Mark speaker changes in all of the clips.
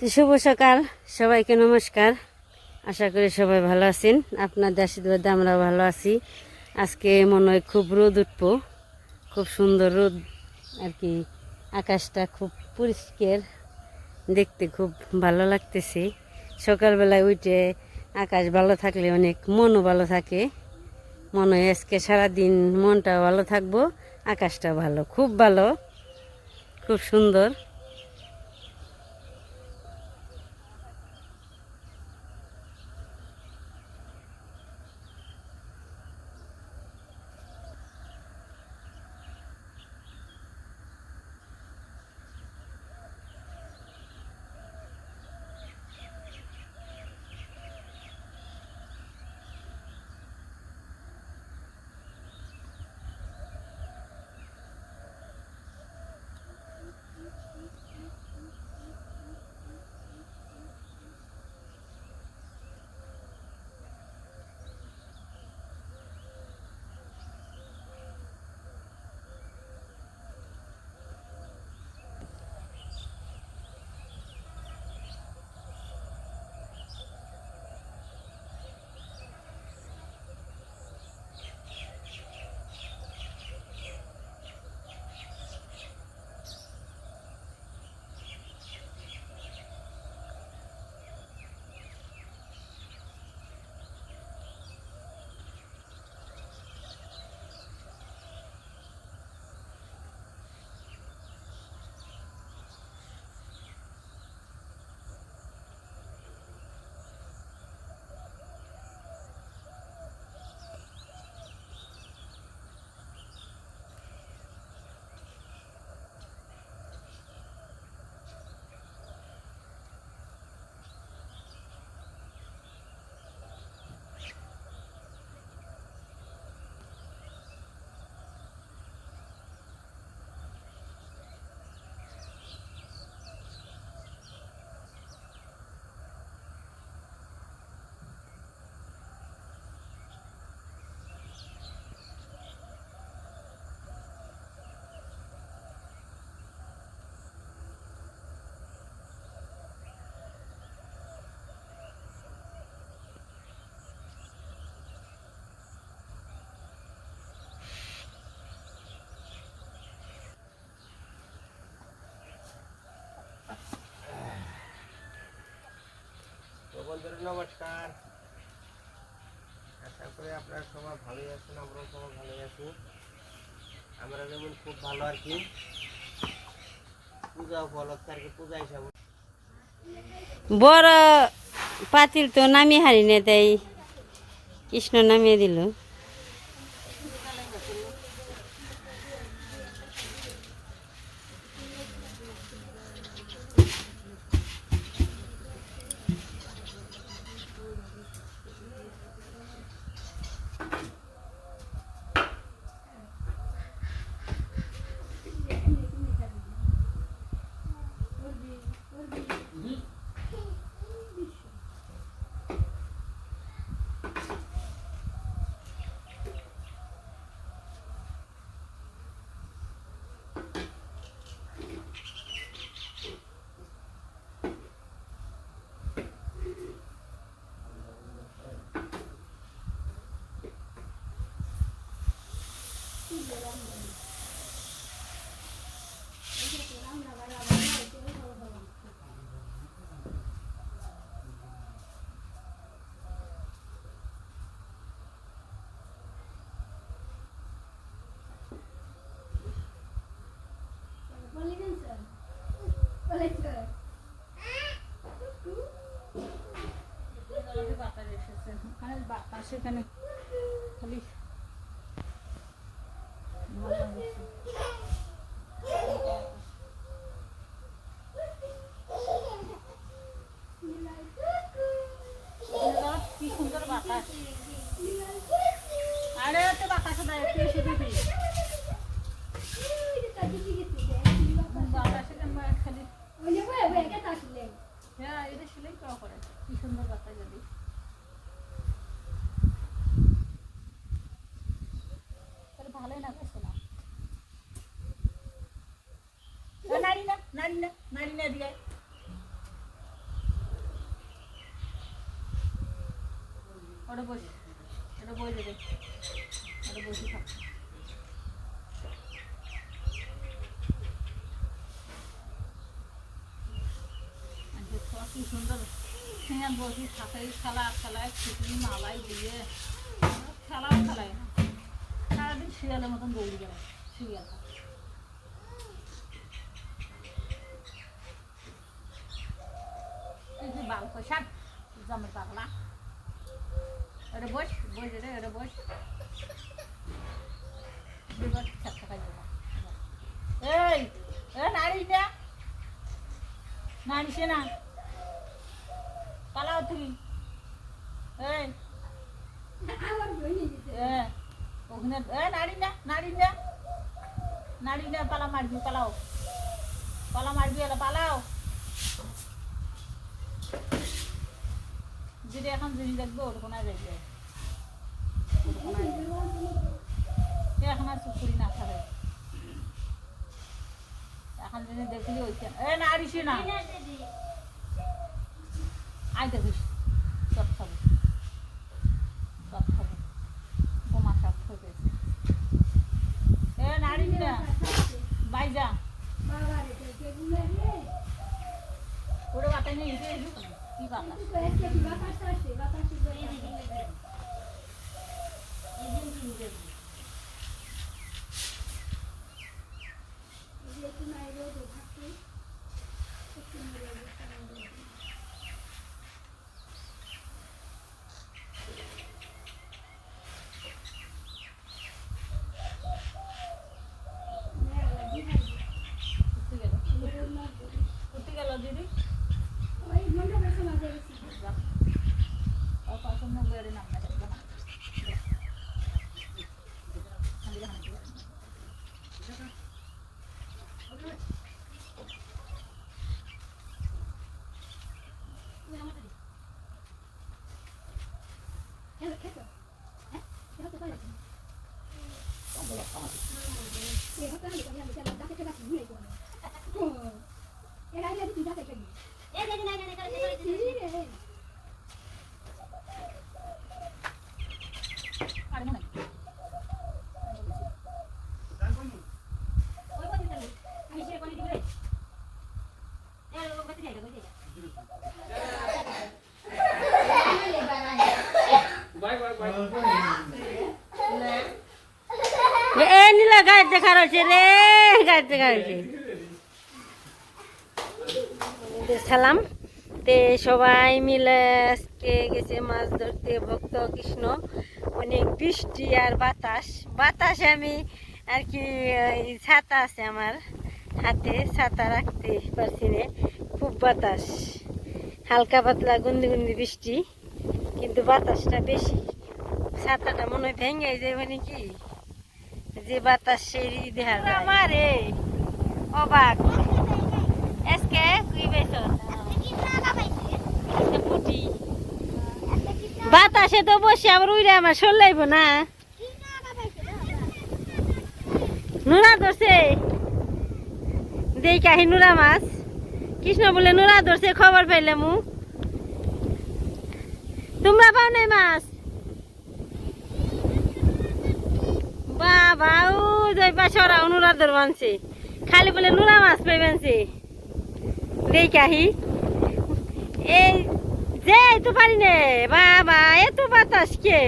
Speaker 1: তো শুভ সকাল। সবাইকে নমস্কার। আশা করি সবাই ভালো আছেন। আপনাদের আশীর্বাদে আমরা ভালো আছি। আজকে মনে হয় খুব রোদ উঠবো। খুব সুন্দর রোদ। আর কি, আকাশটা খুব পরিষ্কার। দেখতে খুব ভালো লাগতেছে। সকালবেলায় উঠে আকাশ ভালো থাকলে অনেক মনও ভালো থাকে। মনে হয় আজকে সারাদিন মনটা ভালো থাকব আকাশটা ভালো। খুব ভালো। খুব সুন্দর।
Speaker 2: বন্ধুরা, নমস্কার। আশা করি আপনারা সবাই ভালোই আছেন, আমরাও সবাই ভালোই আছি। আমরা যেমন খুব ভালো আর কি পূজা উপলক্ষে আর কি পূজা হিসাবে।
Speaker 1: বড় পাতিল তো নামিয়ে হারি নে তাই কৃষ্ণ নামিয়ে দিল।
Speaker 3: সেখানে খালি। কি সুন্দর বাতাস। আরে তো বাতাসে দেয় একটু এসে দিবি বাতাসে খালি হ্যাঁ এটা সেলাই করা করে কি সুন্দর বাতাস যদি তাহলে ভালোই লাগছে না নারী না নারী না নারী না দিয়ে
Speaker 4: ওটা বস। এটা বই দেবে ওটা বসে থাক। কি সুন্দর। হ্যাঁ বসে বাল পয়সা জমের পাগলা এটা বস রে এটা বস। এই, এ নাড়ি না নাড়িছে না। পালাও তুমি। এই। নাড়ি না নাড়ি না। নাড়ি না, পালা মারবি, পালাও। পালা মারবি, এলা পালাও। যদি এখন জিনিস দেখব ওরকম আর সে এখন আর চুপ করি না থাকে এখন যদি দেখলি ওই না আরিসে না। আই দেখিস সব খাব সব খাব বোমা সব খেয়ে এ নাড়ি না বাইজা ওটা বাতাই নেই কি বাতা কোথায় গেল কোথায় গেল দিদি যা। আর পছন্দ করে নাম না দেখব না আর মনে
Speaker 1: এ নীলা গাছ দেখা রয়েছে রে গাছ দেখা রয়েছে। সালাম। তে সবাই মিলে আজকে গেছে মাছ ধরতে ভক্ত কৃষ্ণ। অনেক বৃষ্টি আর বাতাস। বাতাস আমি আর কি ছাতা আছে আমার হাতে ছাতা রাখতে পারছি না। খুব বাতাস। হালকা পাতলা গুন্দি গুন্দি বৃষ্টি কিন্তু বাতাসটা বেশি। ছাতাটা মনে হয় ভেঙে যায় যাবে নাকি যে বাতাস সেই দেখা যায় আমারে অবাক। এসকে কুই বেছ পুটি। বাতাসে তো বসে, আবার উইরে আমার সরলাইব না। নুরা ধরছে। দেই কাহি নুরা মাছ। কৃষ্ণ বলে, নুরা ধরছে, খবর পাইলাম তোমরা পাও নাই মাছ? বাবা, ও যাই পাশরা অনুরাধ মানছে। খালি বলে, নুরা মাছ পাইবেনছে দেই কাহি এই যে তো পারি নে। বাবা, এত বাতাস কে?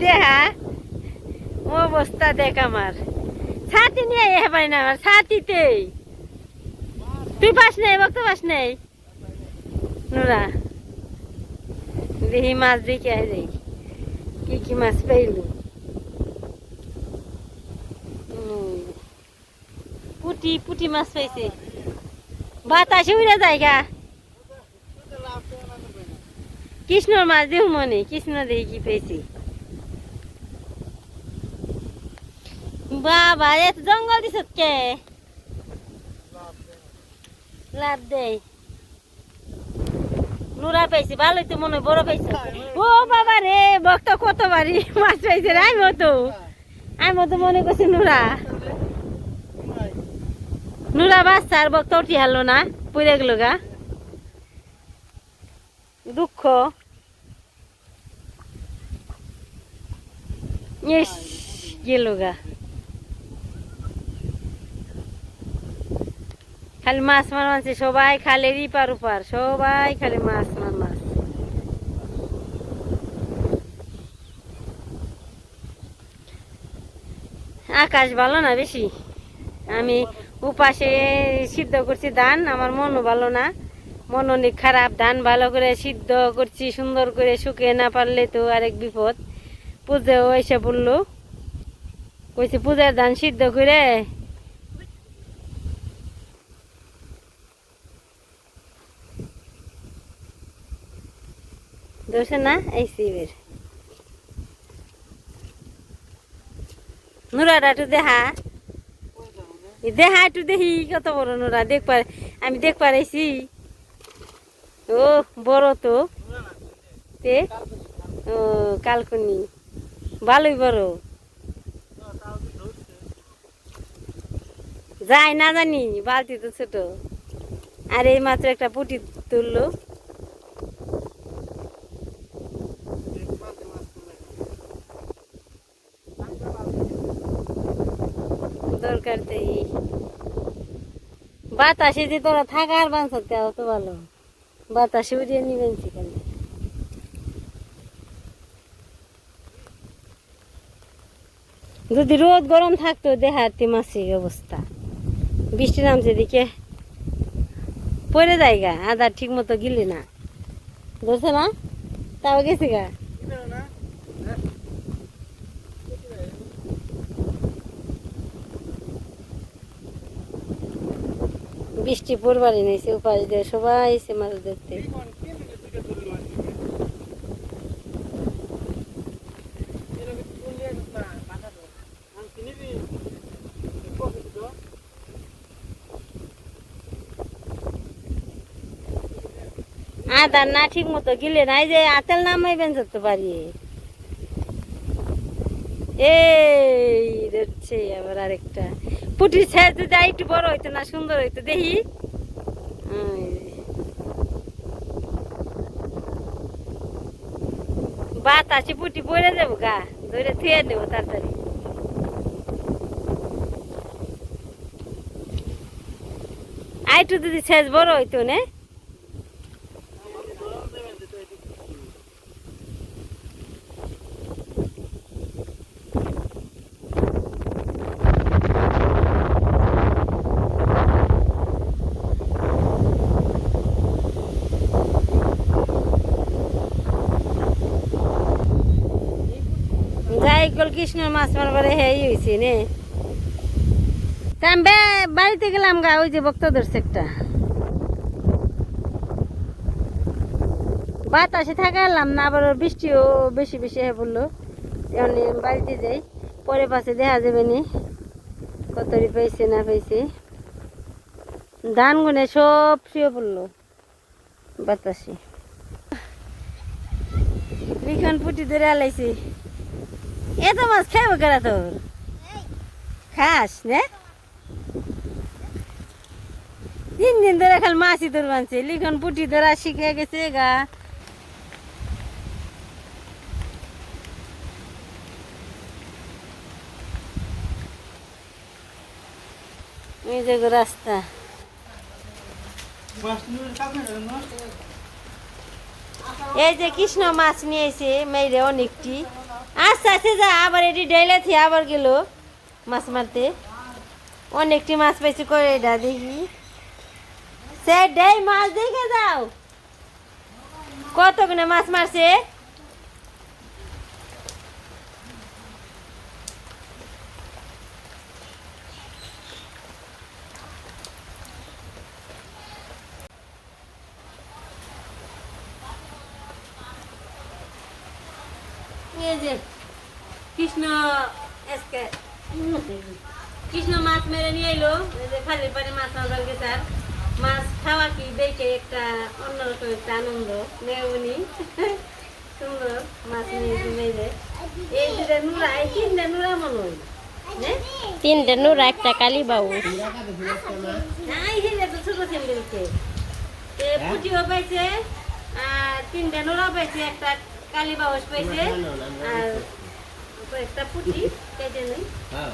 Speaker 1: দেহা, অবস্থা দেখ আমার। ছাতি নিয়ে এ পারি না আমার ছাতিতে তুই পাস নেই, বক্ত পাস নেই। নুরা দেখি মাছ দেখে দেখি কি কি মাছ পাইলু? পুটি পুটি মাছ পাইছে। বাতাসে উড়ে যায় গা। কৃষ্ণর মাছ দেহ মনে, কৃষ্ণ দেখি কি পেয়েছি? বাবা, এত জঙ্গল দিছ কে? লাভ দেয় নুরা পাইছি ভালোই তো মনে বড় পাইছে ও বাবা রে বক্ত কত বাড়ি মাছ পাইছে রে আমি তো। আমি তো মনে করছি নুরা নুরা বাচ্চা আর বক্ত উঠি হারলো না পুড়ে গেল গা। দুঃখ। ইস, গেল গা। খালি মাছ মার মানছে সবাই খালে রিপার উপার, সবাই খালি মাছ মার মাছ আকাশ ভালো না বেশি? আমি উপাসে সিদ্ধ করছি ধান, আমার মনও ভালো না। মন অনেক খারাপ, ধান ভালো করে সিদ্ধ করছি, সুন্দর করে শুকিয়ে না পারলে তো আরেক বিপদ। পুজো এসে পড়ল। কইছে, পূজার ধান সিদ্ধ করে ধরছে না? এই শিবের নুরাটা দেখা। দেখা একটু দেখি কত বড় নুরা দেখবার আমি দেখ পারাইছি। ও, বড় তো। তে? ও, কালকুনি। ভালোই বড়। যাই, না জানি, বালতি তো ছোট। আর, এই মাত্র একটা পুটি তুললো। দরকার বাতাসে যে তোরা থাকার ভালো। বাতাসে উড়িয়ে নিবেন সেখানে। যদি রোদ গরম থাকতো দেহাতি মাসিক অবস্থা। বৃষ্টি নামছে দিকে পরে যায় গা আদার ঠিক মতো গিলি না। ধরছে না? তাও গেছে গা? বৃষ্টি পড়বারই নিয়েছে উপাস দিয়ে সবাই এসে মাছ ধরতে। আদার না ঠিক মতো গিলে নাই যে, আতেল নামাইবেন ধরতে পারি। এই ধরছে আবার আরেকটা। পুটির সাইজ যদি একটু বড় হইতো না, সুন্দর হইতো, দেখি। বাতাসে পুটি পড়ে যাব গা ধরে থুয়ে নেব তাড়াতাড়ি। আইটু যদি সাইজ বড় হইতো না যাই কল কৃষ্ণের মাছ মারবারে হেই হয়েছে নে। তা আমি বাড়িতে গেলাম গা, ওই যে বক্তা ধরছে একটা। বাতাসে থাকা এলাম না, আবার বৃষ্টিও বেশি বেশি হয়ে পড়ল। এখন বাড়িতে যাই, পরে পাশে দেখা যাবে নি, কতরি পেয়েছে না পেয়েছে ধান গুনে সব শুয়ে পড়ল বাতাসে। লিখন পুটি ধরে আলাইছি। এত মাছ খাইব কেরা তোর। খাস নে। তিন দিন ধরে খালি মাছই তোর বানছে। লিখন পুটি ধরা শিখে গেছে গা। এই যে রাস্তা। এই যে কৃষ্ণ মাছ নিয়েছে মেয়েরে অনেকটি। আস্তে আস্তে যা, আবার এটি থেকে আবার গেল মাছ মারতে। অনেকটি মাছ পাইছে করে এটা দেখি। সে ডেই মাছ দেখে যাও। কত গুনে মাছ মারছে? যে কৃষ্ণ আজকে কৃষ্ণ মাছ মেরে নিয়ে এলো। এই যে খালির পারে মাছ মারবার গেছে আর মাছ খাওয়া কি দেখে একটা অন্যরকম একটা আনন্দ। মেয়নি সুন্দর মাছ নিয়েছি মেরে। এই দুটা নুরা এই তিনটা নুরা মনে হয় নে?
Speaker 5: তিনটে নুরা একটা কালী বাবু
Speaker 1: নাই হেলে তো ছোট ছেলেকে এ পুটিও পাইছে আর তিনটা নোরা পেয়েছে একটা কালী বাউস পাইছে আর একটা পুটি কেটে নেই।
Speaker 2: হ্যাঁ।